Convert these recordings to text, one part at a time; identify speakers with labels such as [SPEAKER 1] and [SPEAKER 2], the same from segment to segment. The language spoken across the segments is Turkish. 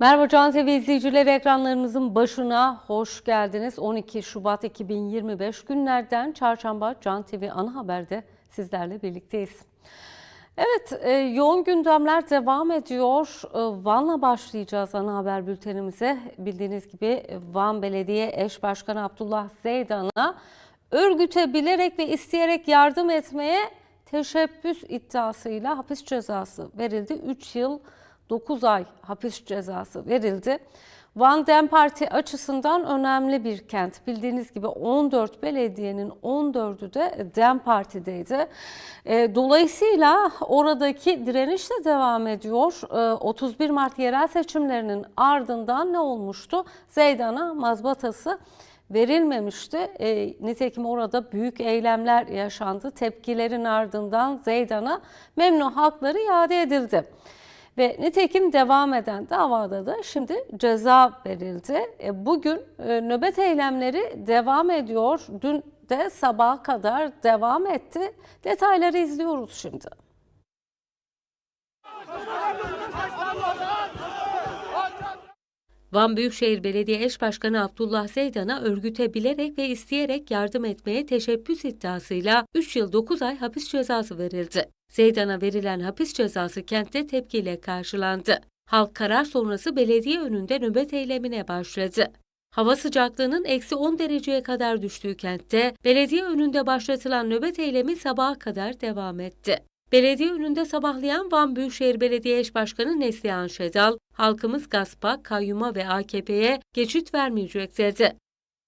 [SPEAKER 1] Merhaba Can TV izleyicileri ekranlarınızın başına hoş geldiniz. 12 Şubat 2025 günlerden çarşamba Can TV ana haberde sizlerle birlikteyiz. Evet, e, yoğun gündemler devam ediyor. E, Van'la başlayacağız ana haber bültenimize. Bildiğiniz gibi Van Belediye Eş Başkanı Abdullah Zeydan'a örgüte bilerek ve isteyerek yardım etmeye teşebbüs iddiasıyla hapis cezası verildi. 3 yıl 9 ay hapis cezası verildi. Van Dem Parti açısından önemli bir kent. Bildiğiniz gibi 14 belediyenin 14'ü de Dem Parti'deydi. E, Dolayısıyla oradaki direniş de devam ediyor. E, 31 Mart yerel seçimlerinin ardından ne olmuştu? Zeydan'a mazbatası verilmemişti. E, nitekim orada büyük eylemler yaşandı. Tepkilerin ardından Zeydan'a memnun hakları iade edildi. Ve nitekim devam eden davada da şimdi ceza verildi. E, Bugün e, nöbet eylemleri devam ediyor. Dün de sabaha kadar devam etti. Detayları izliyoruz şimdi. Van Büyükşehir Belediye Eş Başkanı Abdullah Zeydan'a örgüte bilerek ve isteyerek yardım etmeye teşebbüs iddiasıyla 3 yıl 9 ay hapis cezası verildi. Zeydan'a verilen hapis cezası kentte tepkiyle karşılandı. Halk karar sonrası belediye önünde nöbet eylemine başladı. Hava sıcaklığının eksi 10 dereceye kadar düştüğü kentte belediye önünde başlatılan nöbet eylemi sabaha kadar devam etti. Belediye önünde sabahlayan Van Büyükşehir Belediye Eş Başkanı Neslihan Şedal, halkımız gaspa, kayyuma ve AKP'ye geçit vermeyecek dedi.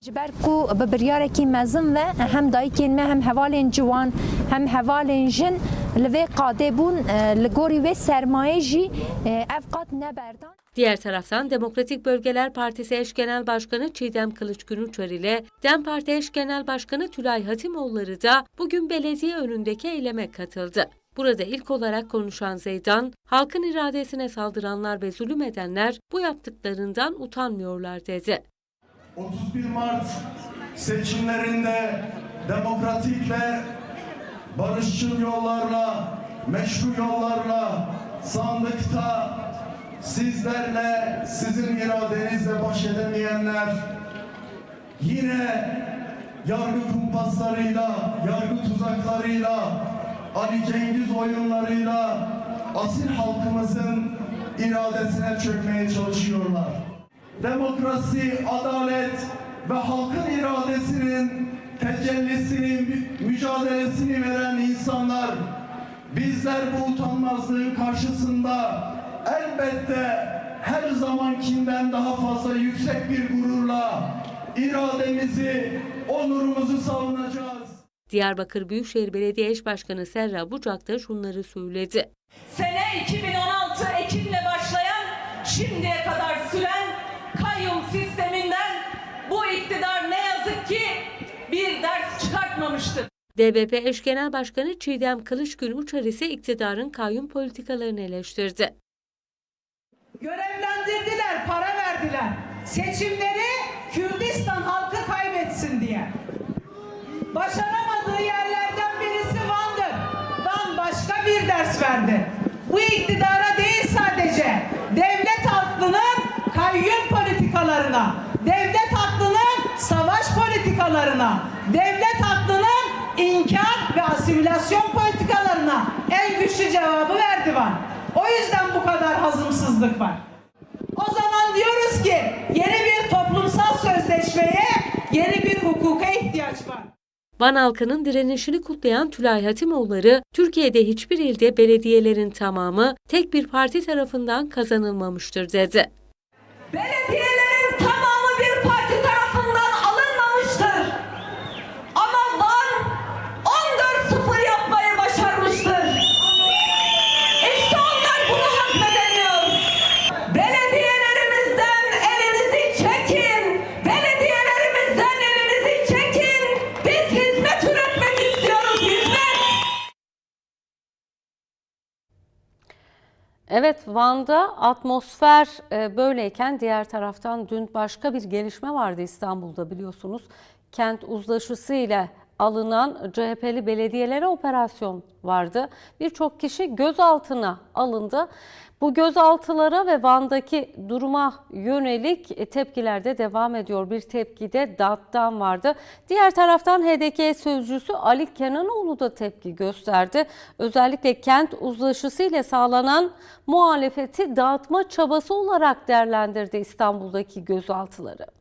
[SPEAKER 2] ji ber ku bi biryarekî mezin ve hem dayikên me hem hevalên ciwan hem hevalên jin li vê qadê bûn e, sermayê jî e, ev qat neberdan.
[SPEAKER 1] Diğer taraftan Demokratik Bölgeler Partisi eş genel başkanı Çiğdem Kılıçgünuçer ile DEM Parti eş genel başkanı Tülay Hatimoğulları da bugün belediye önündeki eyleme katıldı. Burada ilk olarak konuşan Zeydan, halkın iradesine saldıranlar ve zulüm edenler bu yaptıklarından utanmıyorlar dedi.
[SPEAKER 3] 31 Mart seçimlerinde demokratik ve barışçıl yollarla, meşru yollarla sandıkta sizlerle, sizin iradenizle baş edemeyenler yine yargı kumpaslarıyla, yargı tuzaklarıyla, Ali Cengiz oyunlarıyla asil halkımızın iradesine çökmeye çalışıyorlar demokrasi, adalet ve halkın iradesinin tecellisini, mü- mücadelesini veren insanlar bizler bu utanmazlığın karşısında elbette her zamankinden daha fazla yüksek bir gururla irademizi, onurumuzu savunacağız.
[SPEAKER 1] Diyarbakır Büyükşehir Belediye Eş Başkanı Serra Bucak da şunları söyledi.
[SPEAKER 4] Sene 2016 Ekim'le başlayan, şimdiye kadar süren kayyum sisteminden bu iktidar ne yazık ki bir ders çıkartmamıştır.
[SPEAKER 1] DBP eş genel başkanı Çiğdem Kılıçgün Uçar ise iktidarın kayyum politikalarını eleştirdi.
[SPEAKER 4] Görevlendirdiler, para verdiler. Seçimleri Kürdistan halkı kaybetsin diye. Başaramadığı yerlerden birisi Van'dır. Van başka bir ders verdi. Bu iktidara değil sadece devlet aklının kayyum politikalarına, devlet aklının savaş politikalarına, devlet aklının inkar ve asimilasyon politikalarına en güçlü cevabı verdi Van. O yüzden bu kadar hazımsızlık var. O zaman diyoruz ki yeni bir toplumsal sözleşmeye, yeni bir hukuka ihtiyaç var.
[SPEAKER 1] Van halkının direnişini kutlayan Tülay Hatimoğulları, Türkiye'de hiçbir ilde belediyelerin tamamı tek bir parti tarafından kazanılmamıştır dedi.
[SPEAKER 4] Belediyelerin
[SPEAKER 1] Evet Van'da atmosfer e, böyleyken diğer taraftan dün başka bir gelişme vardı İstanbul'da biliyorsunuz. Kent uzlaşısı ile alınan CHP'li belediyelere operasyon vardı. Birçok kişi gözaltına alındı. Bu gözaltılara ve Van'daki duruma yönelik tepkiler de devam ediyor. Bir tepki de DAT'tan vardı. Diğer taraftan HDK sözcüsü Ali Kenanoğlu da tepki gösterdi. Özellikle kent uzlaşısı ile sağlanan muhalefeti dağıtma çabası olarak değerlendirdi İstanbul'daki gözaltıları.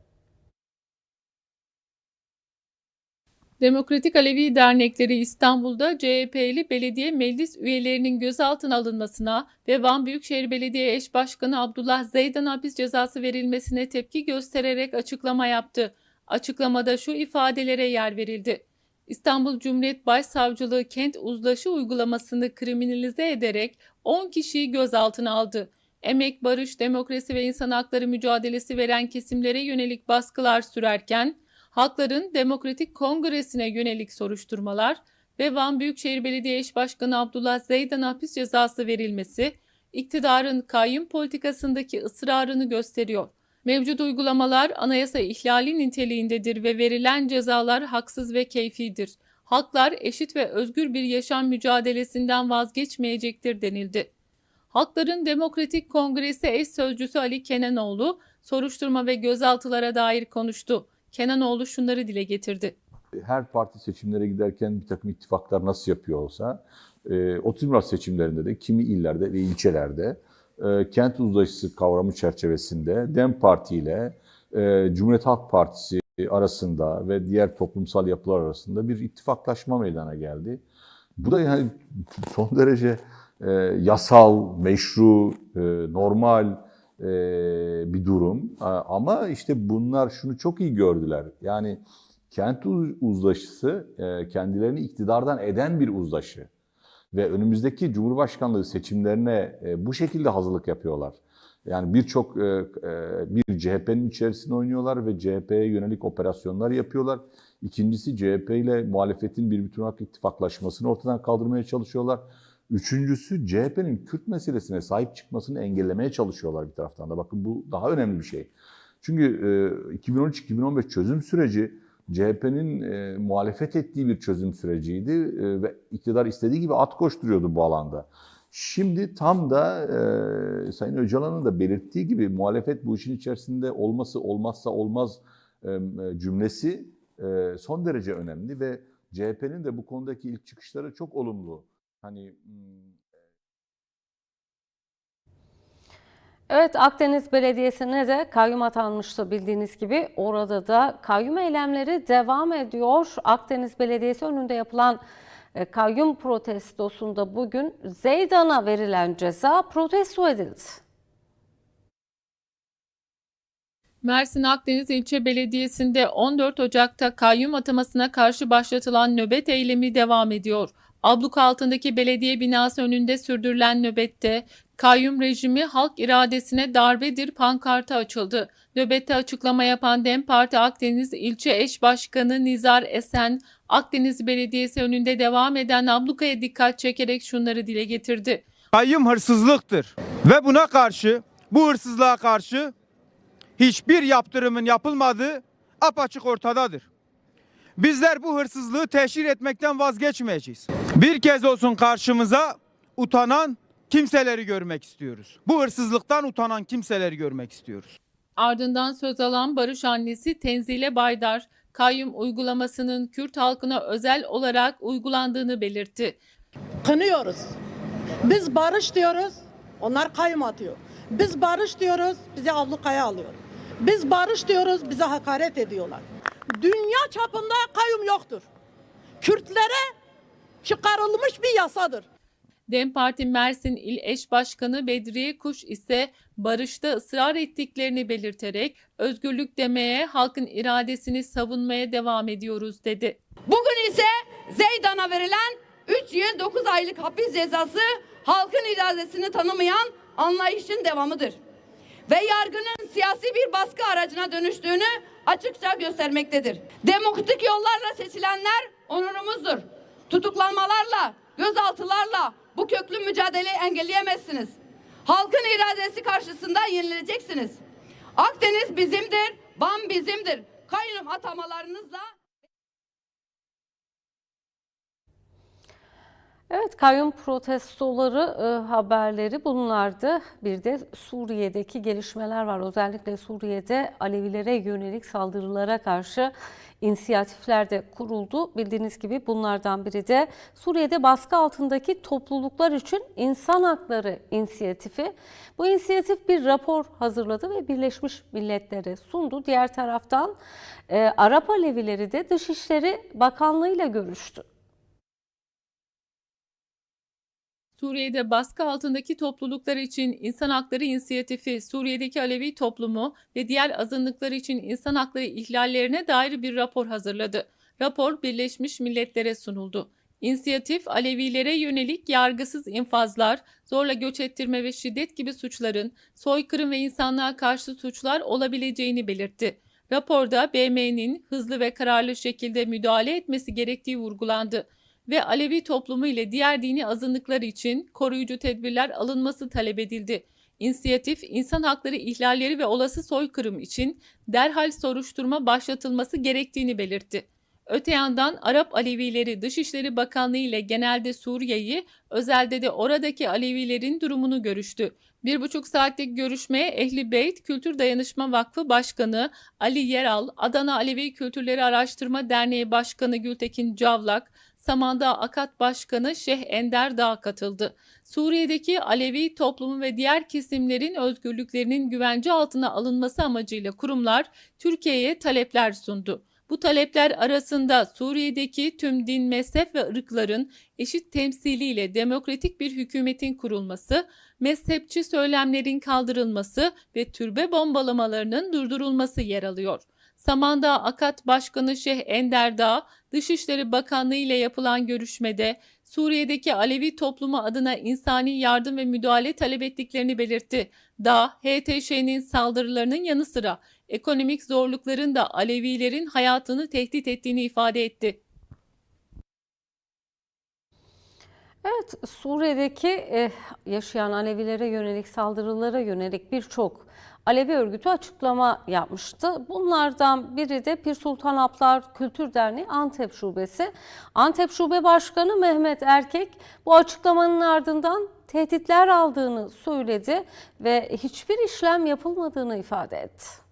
[SPEAKER 5] Demokratik Alevi Dernekleri İstanbul'da CHP'li belediye meclis üyelerinin gözaltına alınmasına ve Van Büyükşehir Belediye Eş Başkanı Abdullah Zeydan hapis cezası verilmesine tepki göstererek açıklama yaptı. Açıklamada şu ifadelere yer verildi. İstanbul Cumhuriyet Başsavcılığı kent uzlaşı uygulamasını kriminalize ederek 10 kişiyi gözaltına aldı. Emek, barış, demokrasi ve insan hakları mücadelesi veren kesimlere yönelik baskılar sürerken Halkların Demokratik Kongresi'ne yönelik soruşturmalar ve Van Büyükşehir Belediye Eş Başkanı Abdullah Zeydan hapis cezası verilmesi, iktidarın kayyum politikasındaki ısrarını gösteriyor. Mevcut uygulamalar anayasa ihlali niteliğindedir ve verilen cezalar haksız ve keyfidir. Halklar eşit ve özgür bir yaşam mücadelesinden vazgeçmeyecektir denildi. Halkların Demokratik Kongresi eş sözcüsü Ali Kenanoğlu soruşturma ve gözaltılara dair konuştu. Kenanoğlu şunları dile getirdi.
[SPEAKER 6] her parti seçimlere giderken bir takım ittifaklar nasıl yapıyor olsa, e, 30 Mart seçimlerinde de kimi illerde ve ilçelerde e, kent uzlaşısı kavramı çerçevesinde DEM Parti ile e, Cumhuriyet Halk Partisi arasında ve diğer toplumsal yapılar arasında bir ittifaklaşma meydana geldi. Bu da yani son derece e, yasal, meşru, e, normal bir durum. Ama işte bunlar şunu çok iyi gördüler. Yani kent uz- uzlaşısı e, kendilerini iktidardan eden bir uzlaşı. Ve önümüzdeki Cumhurbaşkanlığı seçimlerine e, bu şekilde hazırlık yapıyorlar. Yani birçok e, e, bir CHP'nin içerisine oynuyorlar ve CHP'ye yönelik operasyonlar yapıyorlar. İkincisi CHP ile muhalefetin bir bütün hak ittifaklaşmasını ortadan kaldırmaya çalışıyorlar. Üçüncüsü CHP'nin Kürt meselesine sahip çıkmasını engellemeye çalışıyorlar bir taraftan da. Bakın bu daha önemli bir şey. Çünkü e, 2013-2015 çözüm süreci CHP'nin e, muhalefet ettiği bir çözüm süreciydi e, ve iktidar istediği gibi at koşturuyordu bu alanda. Şimdi tam da e, Sayın Öcalan'ın da belirttiği gibi muhalefet bu işin içerisinde olması olmazsa olmaz e, cümlesi e, son derece önemli ve CHP'nin de bu konudaki ilk çıkışları çok olumlu. Hani hmm,
[SPEAKER 1] Evet Akdeniz Belediyesi'ne de kayyum atanmıştı bildiğiniz gibi. Orada da kayyum eylemleri devam ediyor. Akdeniz Belediyesi önünde yapılan e, kayyum protestosunda bugün Zeydan'a verilen ceza protesto edildi.
[SPEAKER 5] Mersin Akdeniz İlçe Belediyesi'nde 14 Ocak'ta kayyum atamasına karşı başlatılan nöbet eylemi devam ediyor. Abluk altındaki belediye binası önünde sürdürülen nöbette kayyum rejimi halk iradesine darbedir pankartı açıldı. Nöbette açıklama yapan DEM Parti Akdeniz İlçe Eş Başkanı Nizar Esen, Akdeniz Belediyesi önünde devam eden ablukaya dikkat çekerek şunları dile getirdi.
[SPEAKER 7] Kayyum hırsızlıktır ve buna karşı bu hırsızlığa karşı hiçbir yaptırımın yapılmadığı apaçık ortadadır. Bizler bu hırsızlığı teşhir etmekten vazgeçmeyeceğiz. Bir kez olsun karşımıza utanan kimseleri görmek istiyoruz. Bu hırsızlıktan utanan kimseleri görmek istiyoruz.
[SPEAKER 5] Ardından söz alan Barış annesi Tenzile Baydar, kayyum uygulamasının Kürt halkına özel olarak uygulandığını belirtti.
[SPEAKER 8] kınıyoruz. Biz barış diyoruz, onlar kayyum atıyor. Biz barış diyoruz, bizi ablukaya alıyor. Biz barış diyoruz, bize hakaret ediyorlar. Dünya çapında kayyum yoktur. Kürtlere çıkarılmış bir yasadır.
[SPEAKER 5] DEM Parti Mersin İl Eş Başkanı Bedriye Kuş ise barışta ısrar ettiklerini belirterek özgürlük demeye, halkın iradesini savunmaya devam ediyoruz dedi.
[SPEAKER 9] Bugün ise Zeydan'a verilen 3 yıl 9 aylık hapis cezası halkın iradesini tanımayan anlayışın devamıdır. Ve yargının siyasi bir baskı aracına dönüştüğünü açıkça göstermektedir. Demokratik yollarla seçilenler onurumuzdur. Tutuklanmalarla, gözaltılarla bu köklü mücadeleyi engelleyemezsiniz. Halkın iradesi karşısında yenileceksiniz. Akdeniz bizimdir, Van bizimdir. Kayyum atamalarınızla
[SPEAKER 1] Evet, kayyum protestoları e, haberleri bunlardı. Bir de Suriye'deki gelişmeler var. Özellikle Suriye'de Alevilere yönelik saldırılara karşı inisiyatifler de kuruldu. Bildiğiniz gibi bunlardan biri de Suriye'de baskı altındaki topluluklar için insan hakları inisiyatifi. Bu inisiyatif bir rapor hazırladı ve Birleşmiş Milletler'e sundu. Diğer taraftan e, Arap Alevileri de Dışişleri Bakanlığı ile görüştü.
[SPEAKER 5] Suriye'de baskı altındaki topluluklar için İnsan Hakları İnisiyatifi, Suriye'deki Alevi toplumu ve diğer azınlıklar için insan hakları ihlallerine dair bir rapor hazırladı. Rapor Birleşmiş Milletler'e sunuldu. İnisiyatif, Alevilere yönelik yargısız infazlar, zorla göç ettirme ve şiddet gibi suçların, soykırım ve insanlığa karşı suçlar olabileceğini belirtti. Raporda BM'nin hızlı ve kararlı şekilde müdahale etmesi gerektiği vurgulandı ve Alevi toplumu ile diğer dini azınlıklar için koruyucu tedbirler alınması talep edildi. İnisiyatif, insan hakları ihlalleri ve olası soykırım için derhal soruşturma başlatılması gerektiğini belirtti. Öte yandan Arap Alevileri Dışişleri Bakanlığı ile genelde Suriye'yi, özelde de oradaki Alevilerin durumunu görüştü. Bir buçuk saatlik görüşmeye Ehli Beyt Kültür Dayanışma Vakfı Başkanı Ali Yeral, Adana Alevi Kültürleri Araştırma Derneği Başkanı Gültekin Cavlak, Samandağ Akat Başkanı Şeyh Ender Dağ katıldı. Suriye'deki Alevi toplumu ve diğer kesimlerin özgürlüklerinin güvence altına alınması amacıyla kurumlar Türkiye'ye talepler sundu. Bu talepler arasında Suriye'deki tüm din, mezhep ve ırkların eşit temsiliyle demokratik bir hükümetin kurulması, mezhepçi söylemlerin kaldırılması ve türbe bombalamalarının durdurulması yer alıyor. Samandağ Akat Başkanı Şeyh Ender Dışişleri Bakanlığı ile yapılan görüşmede Suriye'deki Alevi toplumu adına insani yardım ve müdahale talep ettiklerini belirtti. Dağ, HTŞ'nin saldırılarının yanı sıra ekonomik zorlukların da Alevilerin hayatını tehdit ettiğini ifade etti.
[SPEAKER 1] Evet, Suriye'deki eh, yaşayan Alevilere yönelik saldırılara yönelik birçok Alevi örgütü açıklama yapmıştı. Bunlardan biri de Pir Sultan Abdal Kültür Derneği Antep Şubesi. Antep Şube Başkanı Mehmet Erkek bu açıklamanın ardından tehditler aldığını söyledi ve hiçbir işlem yapılmadığını ifade etti.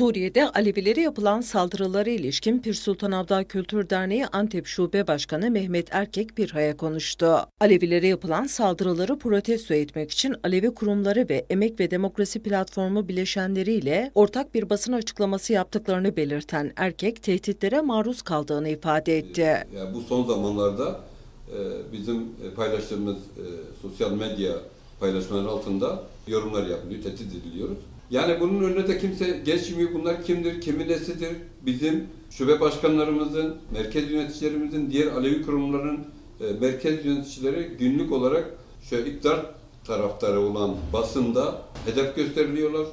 [SPEAKER 10] Suriye'de Alevilere yapılan saldırılara ilişkin Pir Sultan Abdal Kültür Derneği Antep Şube Başkanı Mehmet Erkek Birha'ya konuştu. Alevilere yapılan saldırıları protesto etmek için Alevi kurumları ve Emek ve Demokrasi Platformu bileşenleriyle ortak bir basın açıklaması yaptıklarını belirten Erkek tehditlere maruz kaldığını ifade etti.
[SPEAKER 11] Yani bu son zamanlarda e, bizim e, paylaştığımız e, sosyal medya paylaşmaları altında yorumlar yapılıyor, tehdit ediliyoruz. Yani bunun önüne de kimse geçmiyor. Bunlar kimdir, kimin nesidir? Bizim şube başkanlarımızın, merkez yöneticilerimizin, diğer Alevi kurumların e, merkez yöneticileri günlük olarak şöyle iktidar taraftarı olan basında hedef gösteriliyorlar.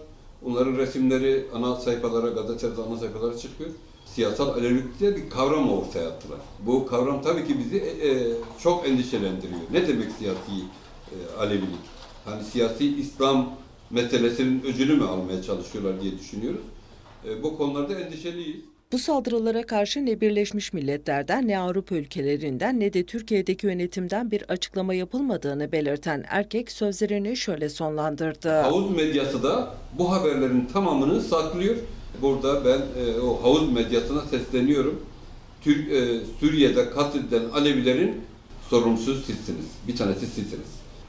[SPEAKER 11] Onların resimleri ana sayfalara, gazetelerde ana sayfalara çıkıyor. Siyasal Alevilik diye bir kavram ortaya attılar. Bu kavram tabii ki bizi e, e, çok endişelendiriyor. Ne demek siyasi e, Alevilik? Hani siyasi İslam meselesinin öcünü mü almaya çalışıyorlar diye düşünüyoruz. E, bu konularda endişeliyiz.
[SPEAKER 10] Bu saldırılara karşı ne Birleşmiş Milletler'den ne Avrupa ülkelerinden ne de Türkiye'deki yönetimden bir açıklama yapılmadığını belirten Erkek sözlerini şöyle sonlandırdı.
[SPEAKER 11] Havuz medyası da bu haberlerin tamamını saklıyor. Burada ben e, o havuz medyasına sesleniyorum. Türk e, Suriye'de katledilen Alevilerin sorumsuz sizsiniz. Bir tanesi sizsiniz.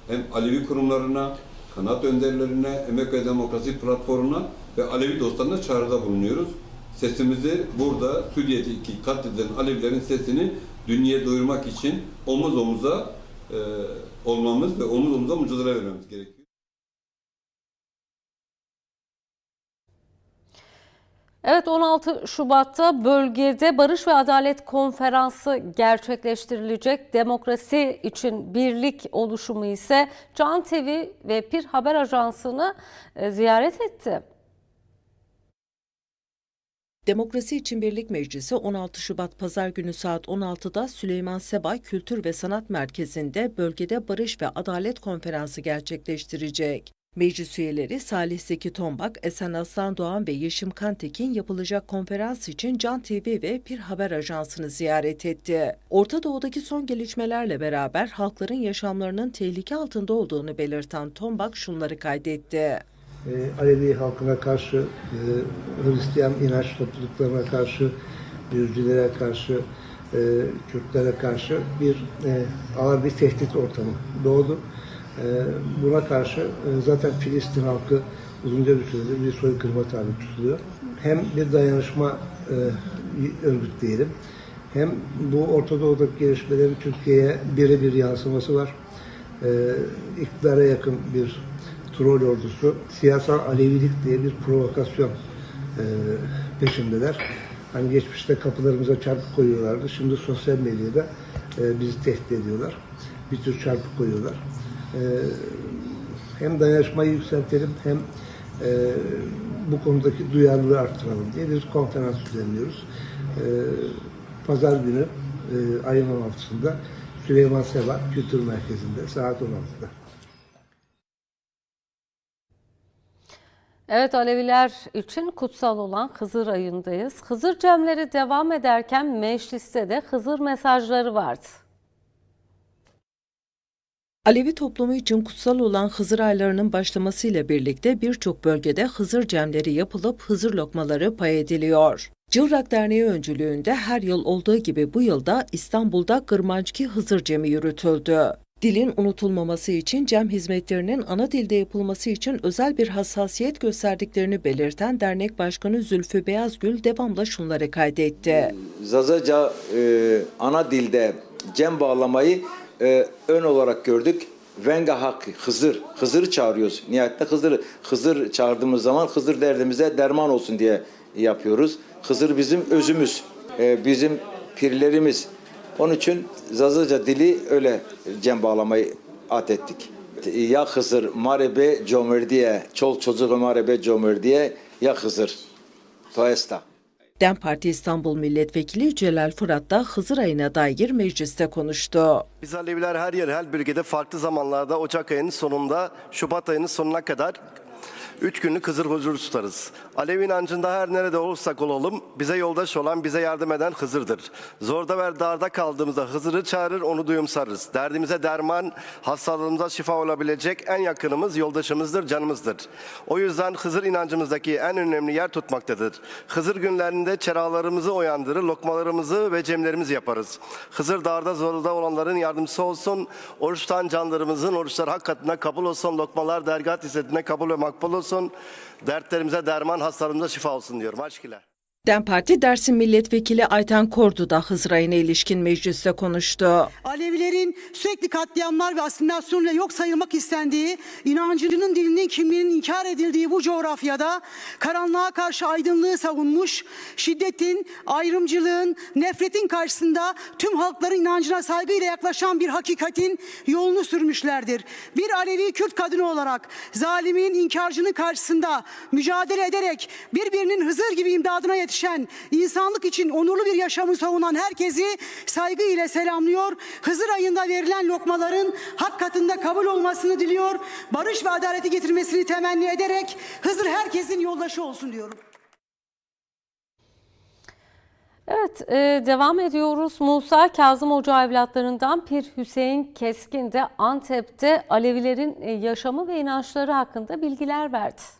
[SPEAKER 11] Hem Alevi kurumlarına, kanaat önderlerine, Emek ve Demokrasi Platformu'na ve Alevi dostlarına çağrıda bulunuyoruz. Sesimizi burada Suriye'deki katledilen Alevilerin sesini dünyaya duyurmak için omuz omuza e, olmamız ve omuz omuza mücadele vermemiz gerekiyor.
[SPEAKER 1] Evet 16 Şubat'ta bölgede Barış ve Adalet Konferansı gerçekleştirilecek. Demokrasi için birlik oluşumu ise Can TV ve Pir Haber Ajansı'nı e, ziyaret etti.
[SPEAKER 10] Demokrasi İçin Birlik Meclisi 16 Şubat Pazar günü saat 16'da Süleyman Sebay Kültür ve Sanat Merkezi'nde bölgede Barış ve Adalet Konferansı gerçekleştirecek. Meclis üyeleri Salih Zeki Tombak, Esen Aslan Doğan ve Yeşim Kantekin yapılacak konferans için Can TV ve Bir Haber Ajansı'nı ziyaret etti. Orta Doğu'daki son gelişmelerle beraber halkların yaşamlarının tehlike altında olduğunu belirten Tombak şunları kaydetti.
[SPEAKER 12] e, Alevi halkına karşı, e, Hristiyan inanç topluluklarına karşı, Dürcülere karşı, e, Kürtlere karşı bir e, ağır bir tehdit ortamı doğdu. E, buna karşı e, zaten Filistin halkı uzunca bir süredir bir soykırıma tabi tutuluyor. Hem bir dayanışma e, örgütleyelim, hem bu Orta Doğu'daki gelişmelerin Türkiye'ye birebir yansıması var. E, iktidara yakın bir troll ordusu siyasal Alevilik diye bir provokasyon e, peşindeler. Hani geçmişte kapılarımıza çarpık koyuyorlardı. Şimdi sosyal medyada bizi tehdit ediyorlar. Bir tür çarpık koyuyorlar. E, hem dayanışmayı yükseltelim hem e, bu konudaki duyarlılığı arttıralım diye bir konferans düzenliyoruz. E, Pazar günü e, ayın 16'sında Süleyman Seba Kültür Merkezi'nde saat 16'da.
[SPEAKER 1] Evet Aleviler için kutsal olan Hızır ayındayız. Hızır cemleri devam ederken mecliste de Hızır mesajları vardı.
[SPEAKER 10] Alevi toplumu için kutsal olan Hızır aylarının başlamasıyla birlikte birçok bölgede Hızır cemleri yapılıp Hızır lokmaları pay ediliyor. Cılrak Derneği öncülüğünde her yıl olduğu gibi bu yılda İstanbul'da Gırmançki Hızır Cemi yürütüldü. Dilin unutulmaması için cem hizmetlerinin ana dilde yapılması için özel bir hassasiyet gösterdiklerini belirten dernek başkanı Zülfü Beyazgül devamla şunları kaydetti.
[SPEAKER 13] Zazaca e, ana dilde cem bağlamayı e, ön olarak gördük. Venga hak Hızır. Hızır'ı çağırıyoruz. Nihayetinde Hızır Hızır çağırdığımız zaman Hızır derdimize derman olsun diye yapıyoruz. Hızır bizim özümüz. e, bizim pirlerimiz. Onun için Zazaca dili öyle cem bağlamayı at ettik. Ya Hızır marebe comer diye, çol çocuğu marebe comer diye ya Hızır. Toesta.
[SPEAKER 10] DEM Parti İstanbul Milletvekili Celal Fırat da Hızır ayına dair mecliste konuştu.
[SPEAKER 14] Biz Aleviler her yer, her bölgede farklı zamanlarda Ocak ayının sonunda, Şubat ayının sonuna kadar üç günlük Hızır huzuru tutarız. Alevi inancında her nerede olursak olalım, bize yoldaş olan, bize yardım eden Hızır'dır. Zorda ve darda kaldığımızda Hızır'ı çağırır, onu duyumsarız. Derdimize derman, hastalığımıza şifa olabilecek en yakınımız, yoldaşımızdır, canımızdır. O yüzden Hızır inancımızdaki en önemli yer tutmaktadır. Hızır günlerinde çeralarımızı uyandırır, lokmalarımızı ve cemlerimizi yaparız. Hızır darda zorda olanların yardımcısı olsun, oruçtan canlarımızın oruçları hak katına kabul olsun, lokmalar dergah hizmetine kabul ve makbul olsun. Dertlerimize derman, hastalarımıza şifa olsun diyorum. Aşkıyla.
[SPEAKER 10] DEM Parti Dersim Milletvekili Ayten Kordu da Hızır ayına ilişkin mecliste konuştu.
[SPEAKER 8] Alevilerin sürekli katliamlar ve asimilasyonla yok sayılmak istendiği, inancının dilinin kimliğinin inkar edildiği bu coğrafyada karanlığa karşı aydınlığı savunmuş, şiddetin, ayrımcılığın, nefretin karşısında tüm halkların inancına saygıyla yaklaşan bir hakikatin yolunu sürmüşlerdir. Bir Alevi Kürt kadını olarak zalimin, inkarcının karşısında mücadele ederek birbirinin Hızır gibi imdadına yetişen, insanlık için onurlu bir yaşamı savunan herkesi saygıyla selamlıyor. Hızır ayında verilen lokmaların hak katında kabul olmasını diliyor. Barış ve adaleti getirmesini temenni ederek Hızır herkesin yoldaşı olsun diyorum.
[SPEAKER 1] Evet, e, devam ediyoruz. Musa Kazım Hoca evlatlarından Pir Hüseyin Keskin de Antep'te Alevilerin e, yaşamı ve inançları hakkında bilgiler verdi.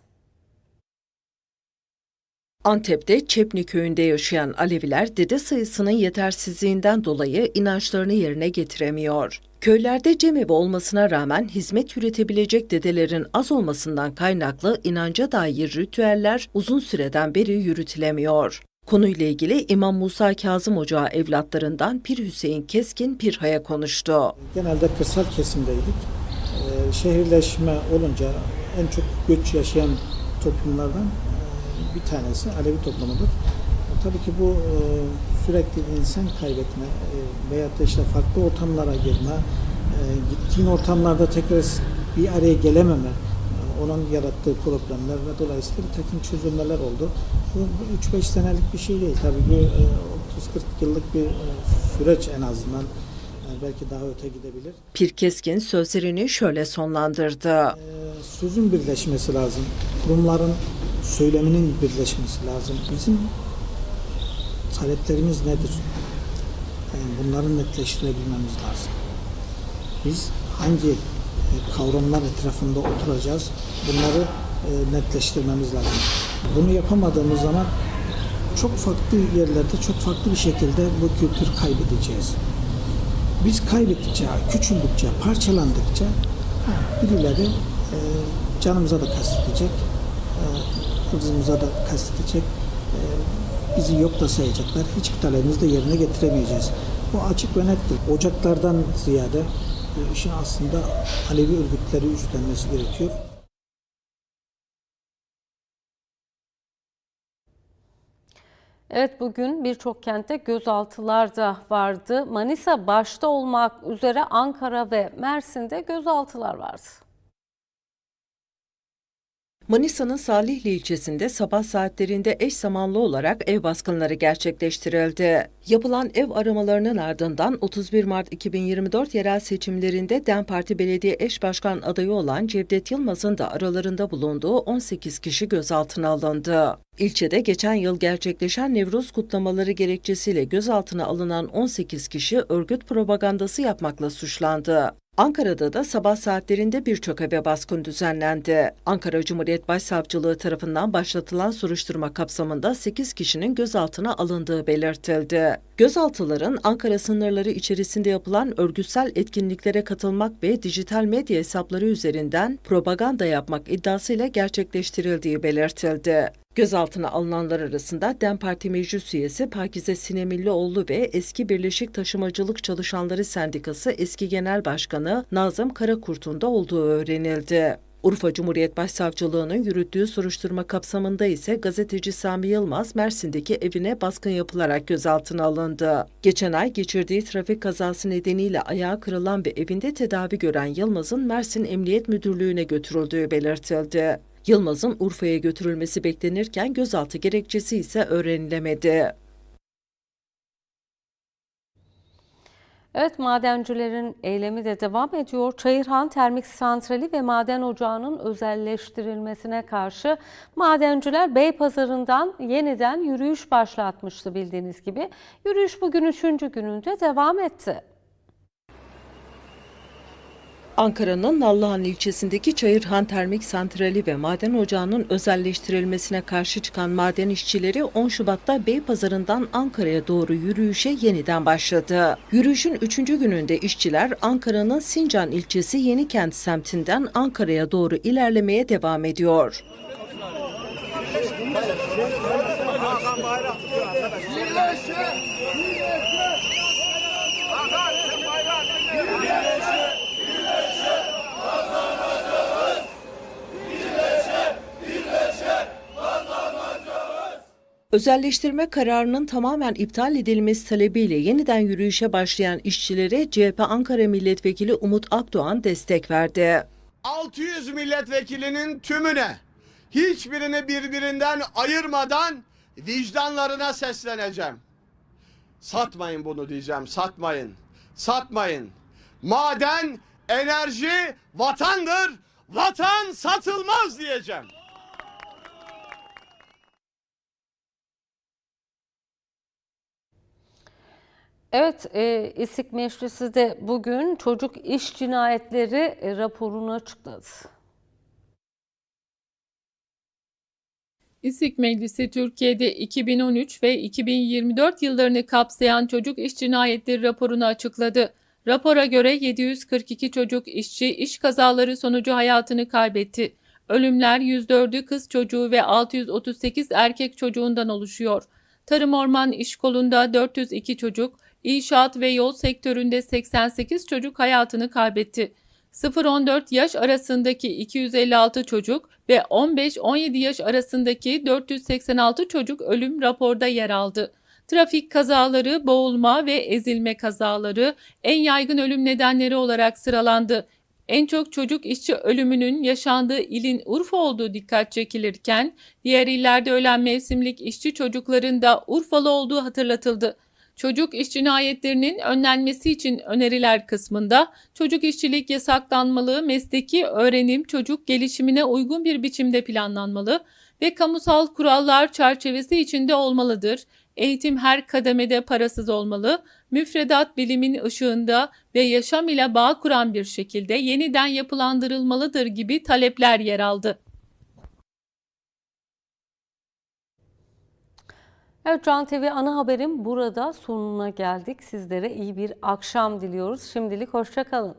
[SPEAKER 10] Antep'te Çepni köyünde yaşayan Aleviler dede sayısının yetersizliğinden dolayı inançlarını yerine getiremiyor. Köylerde cemevi olmasına rağmen hizmet yürütebilecek dedelerin az olmasından kaynaklı inanca dair ritüeller uzun süreden beri yürütülemiyor. Konuyla ilgili İmam Musa Kazım Ocağı evlatlarından Pir Hüseyin Keskin Pirha'ya konuştu.
[SPEAKER 12] Genelde kırsal kesimdeydik. Ee, şehirleşme olunca en çok göç yaşayan toplumlardan bir tanesi Alevi toplumudur. Tabii ki bu e, sürekli insan kaybetme e, veyahut da işte farklı ortamlara girme, e, gittiğin ortamlarda tekrar bir araya gelememe, e, onun yarattığı problemler ve dolayısıyla bir takım çözülmeler oldu. Bu, bu 3-5 senelik bir şey değil tabii bu e, 30-40 yıllık bir e, süreç en azından.
[SPEAKER 15] Belki daha öte gidebilir.
[SPEAKER 10] Pir Keskin sözlerini şöyle sonlandırdı.
[SPEAKER 15] Ee, sözün birleşmesi lazım. Kurumların söyleminin birleşmesi lazım. Bizim taleplerimiz nedir? Yani bunları netleştirebilmemiz lazım. Biz hangi e, kavramlar etrafında oturacağız? Bunları e, netleştirmemiz lazım. Bunu yapamadığımız zaman çok farklı yerlerde çok farklı bir şekilde bu kültürü kaybedeceğiz. Biz kaybettikçe, küçüldükçe, parçalandıkça birileri e, canımıza da kastedecek, e, hırzımıza da kastedecek, e, bizi yok da sayacaklar. Hiçbir talebimizi de yerine getiremeyeceğiz. Bu açık ve nettir. Ocaklardan ziyade e, işin aslında Alevi örgütleri üstlenmesi gerekiyor.
[SPEAKER 1] Evet bugün birçok kentte gözaltılar da vardı. Manisa başta olmak üzere Ankara ve Mersin'de gözaltılar vardı.
[SPEAKER 10] Manisa'nın Salihli ilçesinde sabah saatlerinde eş zamanlı olarak ev baskınları gerçekleştirildi. Yapılan ev aramalarının ardından 31 Mart 2024 yerel seçimlerinde DEM Parti Belediye Eş Başkan adayı olan Cevdet Yılmaz'ın da aralarında bulunduğu 18 kişi gözaltına alındı. İlçede geçen yıl gerçekleşen Nevruz kutlamaları gerekçesiyle gözaltına alınan 18 kişi örgüt propagandası yapmakla suçlandı. Ankara'da da sabah saatlerinde birçok eve baskın düzenlendi. Ankara Cumhuriyet Başsavcılığı tarafından başlatılan soruşturma kapsamında 8 kişinin gözaltına alındığı belirtildi. Gözaltıların Ankara sınırları içerisinde yapılan örgütsel etkinliklere katılmak ve dijital medya hesapları üzerinden propaganda yapmak iddiasıyla gerçekleştirildiği belirtildi. Gözaltına alınanlar arasında DEM Parti Meclis Üyesi Pakize Sinemillioğlu ve eski Birleşik Taşımacılık Çalışanları Sendikası eski Genel Başkanı Nazım Karakurt'un da olduğu öğrenildi. Urfa Cumhuriyet Başsavcılığı'nın yürüttüğü soruşturma kapsamında ise gazeteci Sami Yılmaz Mersin'deki evine baskın yapılarak gözaltına alındı. Geçen ay geçirdiği trafik kazası nedeniyle ayağı kırılan ve evinde tedavi gören Yılmaz'ın Mersin Emniyet Müdürlüğü'ne götürüldüğü belirtildi. Yılmaz'ın Urfa'ya götürülmesi beklenirken gözaltı gerekçesi ise öğrenilemedi.
[SPEAKER 1] Evet madencilerin eylemi de devam ediyor. Çayırhan Termik Santrali ve Maden Ocağı'nın özelleştirilmesine karşı madenciler Beypazarı'ndan yeniden yürüyüş başlatmıştı bildiğiniz gibi. Yürüyüş bugün üçüncü gününde devam etti.
[SPEAKER 10] Ankara'nın Nallıhan ilçesindeki Çayırhan Termik Santrali ve Maden Ocağı'nın özelleştirilmesine karşı çıkan maden işçileri 10 Şubat'ta Beypazarı'ndan Ankara'ya doğru yürüyüşe yeniden başladı. Yürüyüşün 3. gününde işçiler Ankara'nın Sincan ilçesi Yenikent semtinden Ankara'ya doğru ilerlemeye devam ediyor. Özelleştirme kararının tamamen iptal edilmesi talebiyle yeniden yürüyüşe başlayan işçilere CHP Ankara Milletvekili Umut Akdoğan destek verdi.
[SPEAKER 16] 600 milletvekilinin tümüne hiçbirini birbirinden ayırmadan vicdanlarına sesleneceğim. Satmayın bunu diyeceğim. Satmayın. Satmayın. Maden, enerji vatandır. Vatan satılmaz diyeceğim.
[SPEAKER 1] Evet, e, İSİK Meclisi de bugün çocuk iş cinayetleri e, raporunu açıkladı.
[SPEAKER 5] İSİK Meclisi Türkiye'de 2013 ve 2024 yıllarını kapsayan çocuk iş cinayetleri raporunu açıkladı. Rapora göre 742 çocuk işçi iş kazaları sonucu hayatını kaybetti. Ölümler 104'ü kız çocuğu ve 638 erkek çocuğundan oluşuyor. Tarım orman iş kolunda 402 çocuk, inşaat ve yol sektöründe 88 çocuk hayatını kaybetti. 0-14 yaş arasındaki 256 çocuk ve 15-17 yaş arasındaki 486 çocuk ölüm raporda yer aldı. Trafik kazaları, boğulma ve ezilme kazaları en yaygın ölüm nedenleri olarak sıralandı. En çok çocuk işçi ölümünün yaşandığı ilin Urfa olduğu dikkat çekilirken, diğer illerde ölen mevsimlik işçi çocukların da Urfalı olduğu hatırlatıldı. Çocuk iş cinayetlerinin önlenmesi için öneriler kısmında çocuk işçilik yasaklanmalı, mesleki öğrenim çocuk gelişimine uygun bir biçimde planlanmalı ve kamusal kurallar çerçevesi içinde olmalıdır. Eğitim her kademede parasız olmalı, müfredat bilimin ışığında ve yaşam ile bağ kuran bir şekilde yeniden yapılandırılmalıdır gibi talepler yer aldı.
[SPEAKER 1] Evet Can TV ana haberin burada sonuna geldik. Sizlere iyi bir akşam diliyoruz. Şimdilik hoşça kalın.